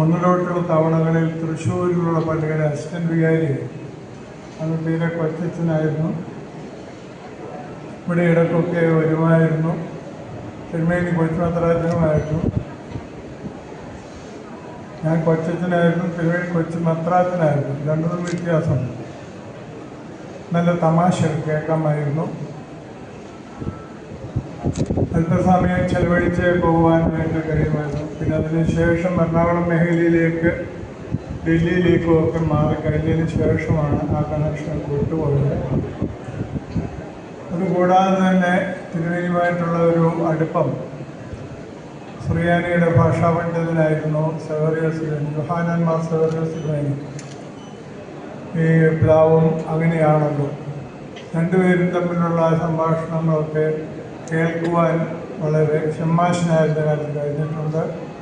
ഒന്നിലോട്ടുള്ള തവണകളിൽ തൃശ്ശൂരിലുള്ള പള്ളിയുടെ അസിസ്റ്റന്റ് വികാരി അന്ന് തീരെ കൊച്ചച്ഛനായിരുന്നു. ഇവിടെ ഇടയ്ക്കൊക്കെ വരുമായിരുന്നു. തിരുമേനി കൊച്ചുമത്രാജനുമായിരുന്നു ഞാൻ കൊച്ചച്ഛനായിരുന്നു തിരുമേനി കൊച്ചു മത്രാജനായിരുന്നു രണ്ടും വ്യത്യാസമുണ്ട് നല്ല തമാശ കേൾക്കാമായിരുന്നു. അല്പസമയം ചെലവഴിച്ച് പോകുവാനായിട്ട് കഴിയുമായിരുന്നു പിന്നെ അതിനുശേഷം എറണാകുളം മേഖലയിലേക്ക് ഡൽഹിയിലേക്കും ഒക്കെ മാറി കഴിഞ്ഞതിന് ശേഷമാണ് ആ കണക്ഷൻ വിട്ടുപോയത് അതുകൂടാതെ തന്നെ തിരുവനിയുമായിട്ടുള്ള ഒരു അടുപ്പം. സുറിയാനിയുടെ ഭാഷാ പണ്ഡിതനായിരുന്നു സെവറിയസ് യുഹാനന്മാർ സെവറിയസ് ഈ പിതാവും അങ്ങനെയാണല്ലോ. രണ്ടുപേരും തമ്മിലുള്ള സംഭാഷണങ്ങളൊക്കെ കേൾക്കുവാൻ വളരെ ക്ഷമാശനായിരുന്ന കാലം കഴിഞ്ഞിട്ടുണ്ട്.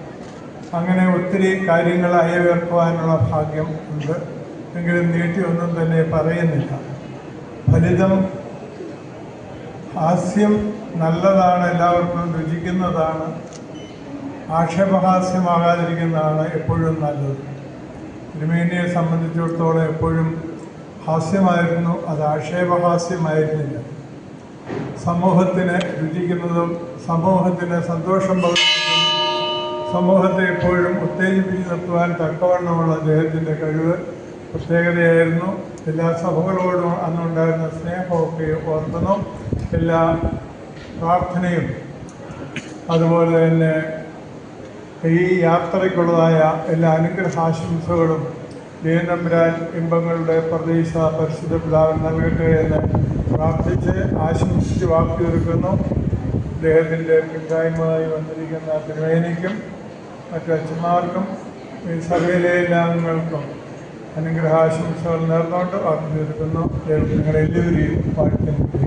അങ്ങനെ ഒത്തിരി കാര്യങ്ങൾ അയവേർക്കുവാനുള്ള ഭാഗ്യം ഉണ്ട്. എങ്കിലും നീട്ടിയൊന്നും തന്നെ പറയുന്നില്ല. ഫലിതം ഹാസ്യം നല്ലതാണ് എല്ലാവർക്കും രുചിക്കുന്നതാണ് ആക്ഷേപഹാസ്യമാകാതിരിക്കുന്നതാണ് എപ്പോഴും നല്ലത്. തിരുമേനിയെ സംബന്ധിച്ചിടത്തോളം എപ്പോഴും ഹാസ്യമായിരുന്നു അത് ആക്ഷേപഹാസ്യമായിരുന്നില്ല. സമൂഹത്തിന് രുചിക്കുന്നതും സമൂഹത്തിന് സന്തോഷം പകരുന്നതും സമൂഹത്തെ എപ്പോഴും ഉത്തേജിപ്പിച്ച് നിർത്തുവാൻ തക്കവണ്ണമുള്ള അദ്ദേഹത്തിന്റെ കഴിവ് പ്രത്യേകതയായിരുന്നു. എല്ലാ സഭകളോടും അന്നുണ്ടായിരുന്ന സ്നേഹമൊക്കെ ഓർക്കുന്നു. എല്ലാ പ്രാർത്ഥനയും അതുപോലെ തന്നെ ഈ യാത്രയ്ക്കുള്ളതായ എല്ലാ അനുഗ്രഹാശംസകളും ദൈവനമ്പുരാൻ ഇമ്പങ്ങളുടെ പ്രതീക്ഷ പരിശുദ്ധ പിതാവിൻ നൽകട്ടെ എന്ന് പ്രാർത്ഥിച്ച് ആശംസിച്ച് വാക്ക് തീർക്കുന്നു അദ്ദേഹത്തിന്റെ പിന്തായ്മയായി വന്നിരിക്കുന്ന തിരുവേനിക്കും മറ്റു അച്ഛന്മാർക്കും ഈ സഭയിലെ എല്ലാ അംഗങ്ങൾക്കും അനുഗ്രഹാശംസകൾ നേർന്നുകൊണ്ട് വാക്ക് തീർക്കുന്നു ദൈവം നിങ്ങളെല്ലാവരെയും വാഴ്ത്തി അനുഗ്രഹിക്കുന്നു